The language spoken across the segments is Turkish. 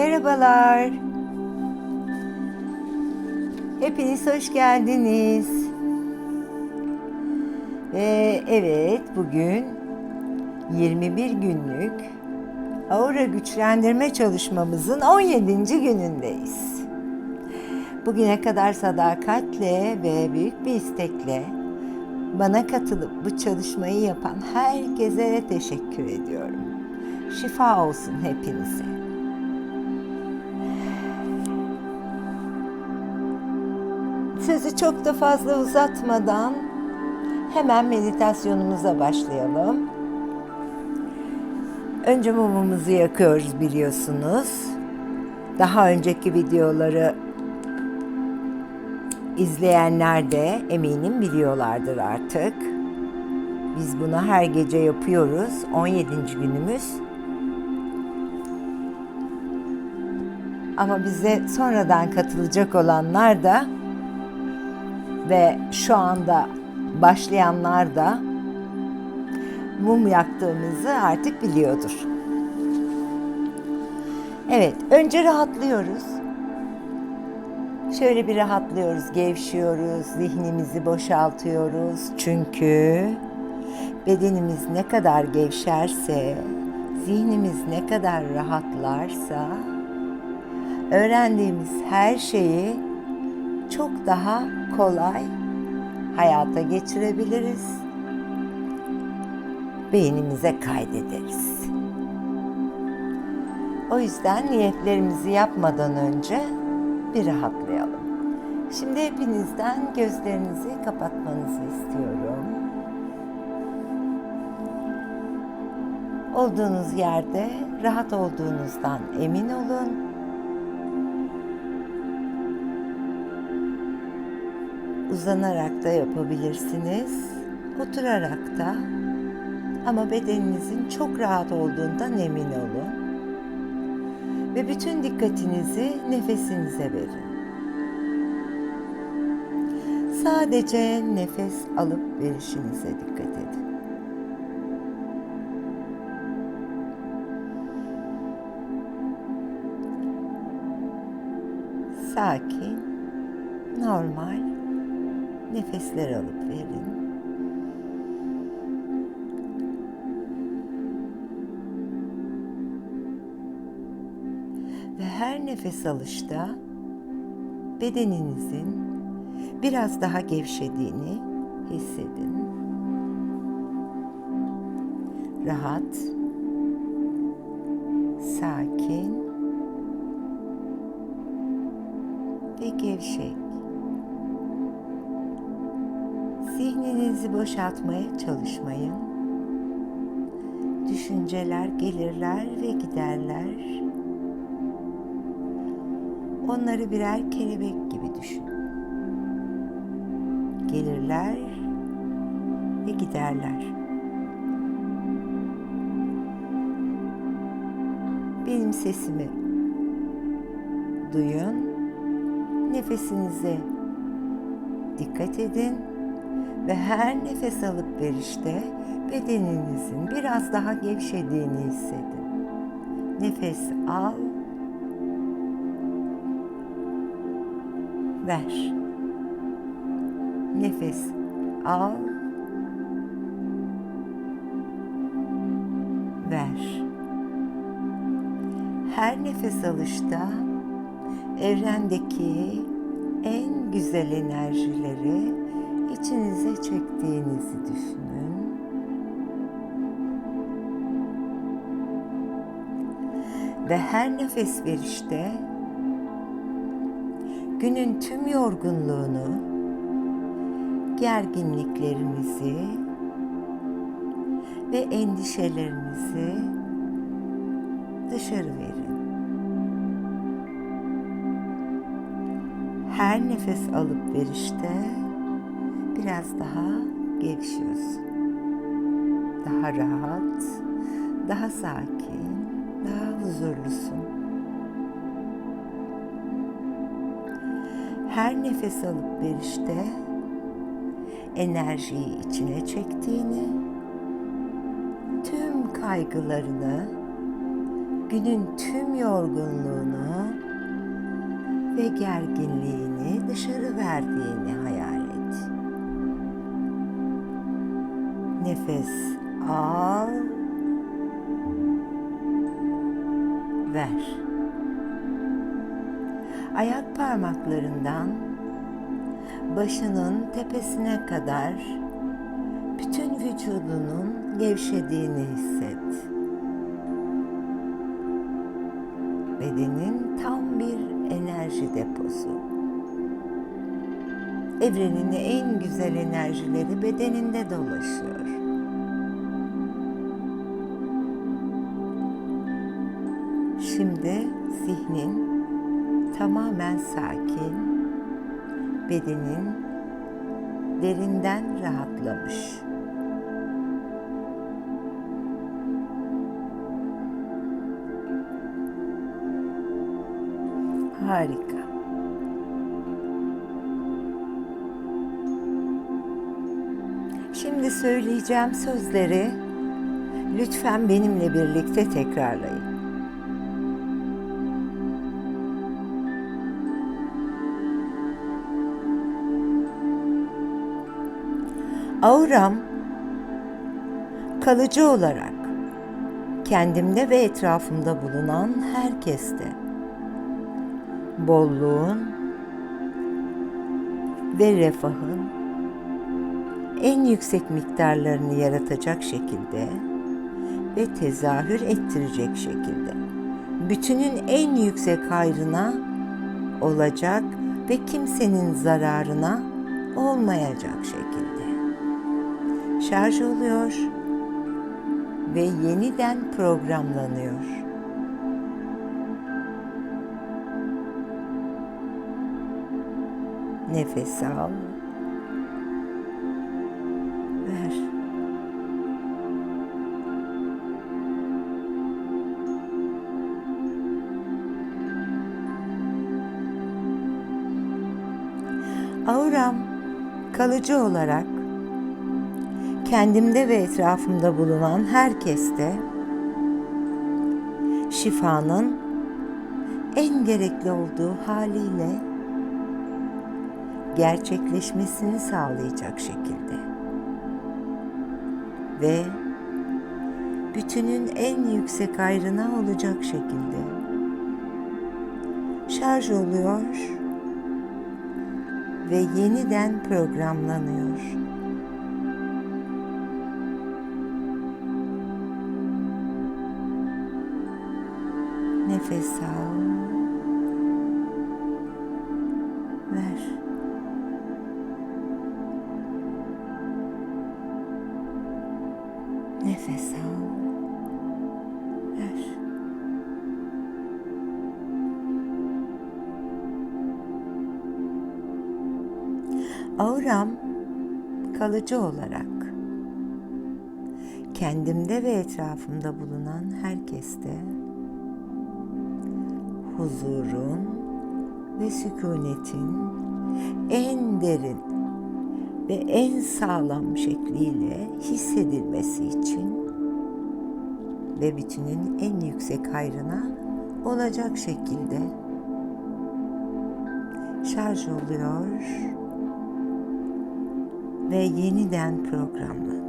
Merhabalar. Hepiniz hoş geldiniz. Ve evet bugün 21 günlük aura güçlendirme çalışmamızın 17. günündeyiz. Bugüne kadar sadakatle ve büyük bir istekle bana katılıp bu çalışmayı yapan herkese teşekkür ediyorum. Şifa olsun hepinize. Sözü çok da fazla uzatmadan hemen meditasyonumuza başlayalım. Önce mumumuzu yakıyoruz biliyorsunuz. Daha önceki videoları izleyenler de eminim biliyorlardır artık. Biz bunu her gece yapıyoruz. 17. günümüz. Ama bize sonradan katılacak olanlar da ve şu anda başlayanlar da mum yaktığımızı artık biliyordur. Evet, önce rahatlıyoruz. Şöyle bir rahatlıyoruz, gevşiyoruz, zihnimizi boşaltıyoruz. Çünkü bedenimiz ne kadar gevşerse, zihnimiz ne kadar rahatlarsa öğrendiğimiz her şeyi çok daha kolay hayata geçirebiliriz. Beynimize kaydederiz. O yüzden niyetlerimizi yapmadan önce bir rahatlayalım. Şimdi hepinizden gözlerinizi kapatmanızı istiyorum. Olduğunuz yerde rahat olduğunuzdan emin olun. Uzanarak da yapabilirsiniz. Oturarak da. Ama bedeninizin çok rahat olduğundan emin olun. Ve bütün dikkatinizi nefesinize verin. Sadece nefes alıp verişinize dikkat edin. Sakin, normal nefesler alıp verin. Ve her nefes alışta bedeninizin biraz daha gevşediğini hissedin. Rahat, sakin ve gevşek. Zihninizi boşaltmaya çalışmayın. Düşünceler gelirler ve giderler. Onları birer kelebek gibi düşün. Gelirler ve giderler. Benim sesimi duyun. Nefesinize dikkat edin ve her nefes alıp verişte bedeninizin biraz daha gevşediğini hissedin. Nefes al ver. Nefes al ver. Her nefes alışta evrendeki en güzel enerjileri içinize çektiğinizi düşünün. Ve her nefes verişte günün tüm yorgunluğunu, gerginliklerinizi ve endişelerinizi dışarı verin. Her nefes alıp verişte biraz daha gevşiyorsun. Daha rahat, daha sakin, daha huzurlusun. Her nefes alıp verişte enerjiyi içine çektiğini, tüm kaygılarını günün tüm yorgunluğunu ve gerginliğini dışarı verdiğini hayal Nefes al, ver. Ayak parmaklarından başının tepesine kadar bütün vücudunun gevşediğini hisset. Bedenin tam bir enerji deposu. Evrenin en güzel enerjileri bedeninde dolaşıyor. Şimdi zihnin tamamen sakin, bedenin derinden rahatlamış. Harika. Şimdi söyleyeceğim sözleri lütfen benimle birlikte tekrarlayın. Auram kalıcı olarak kendimde ve etrafımda bulunan herkeste bolluğun ve refahın en yüksek miktarlarını yaratacak şekilde ve tezahür ettirecek şekilde bütünün en yüksek hayrına olacak ve kimsenin zararına olmayacak şekilde şarj oluyor ve yeniden programlanıyor. Nefes al. Ver. Auram kalıcı olarak kendimde ve etrafımda bulunan herkeste şifanın en gerekli olduğu haliyle gerçekleşmesini sağlayacak şekilde ve bütünün en yüksek ayrına olacak şekilde şarj oluyor ve yeniden programlanıyor. Nefes al. Ver. Nefes al. Ver. Auram kalıcı olarak kendimde ve etrafımda bulunan herkeste huzurun ve sükunetin en derin ve en sağlam şekliyle hissedilmesi için ve bütünün en yüksek hayrına olacak şekilde şarj oluyor ve yeniden programlanıyor.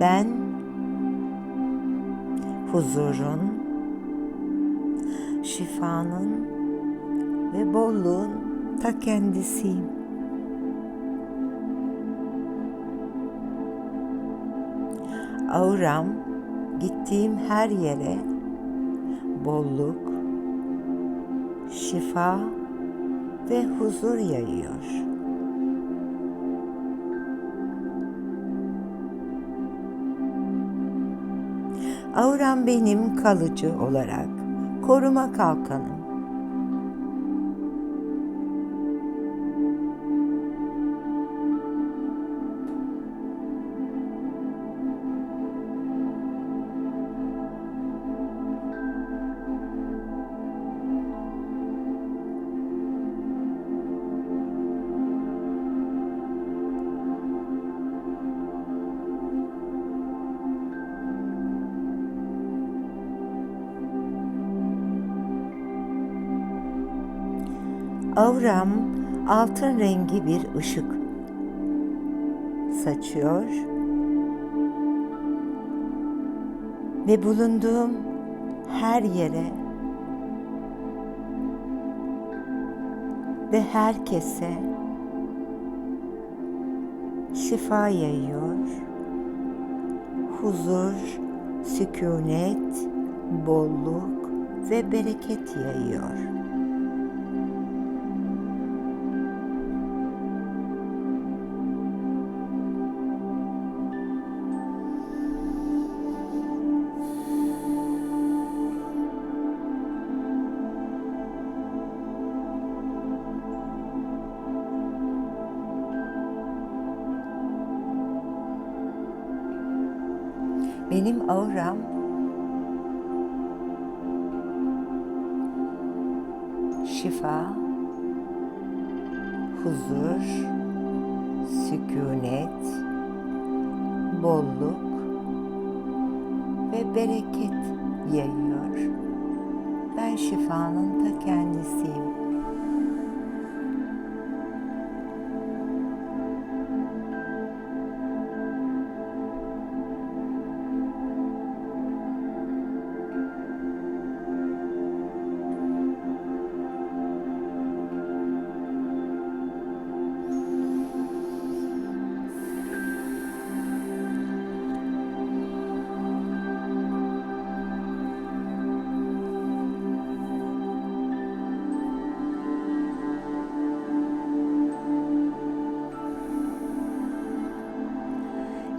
Ben huzurun, şifanın ve bolluğun ta kendisiyim. Auram gittiğim her yere bolluk, şifa ve huzur yayıyor. Auram benim kalıcı olarak koruma kalkanım. Auram altın rengi bir ışık saçıyor ve bulunduğum her yere ve herkese şifa yayıyor. Huzur, sükunet, bolluk ve bereket yayıyor. Benim auram şifa, huzur, sükunet, bolluk ve bereket yayıyor. Ben şifanın ta kendisiyim.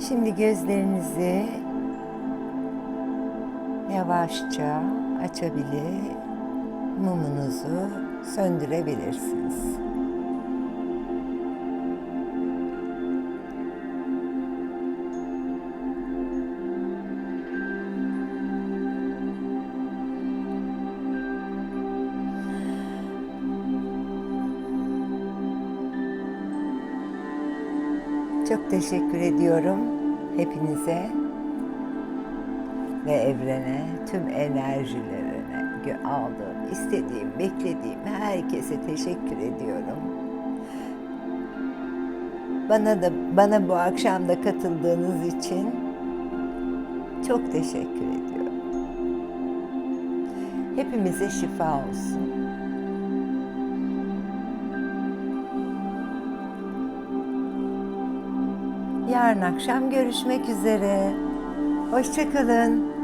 Şimdi gözlerinizi yavaşça açabilir, mumunuzu söndürebilirsiniz. Çok teşekkür ediyorum hepinize ve evrene, tüm enerjilerine aldığım, istediğim, beklediğim herkese teşekkür ediyorum. Bana da bana bu akşam da katıldığınız için çok teşekkür ediyorum. Hepimize şifa olsun. Yarın akşam görüşmek üzere. Hoşçakalın.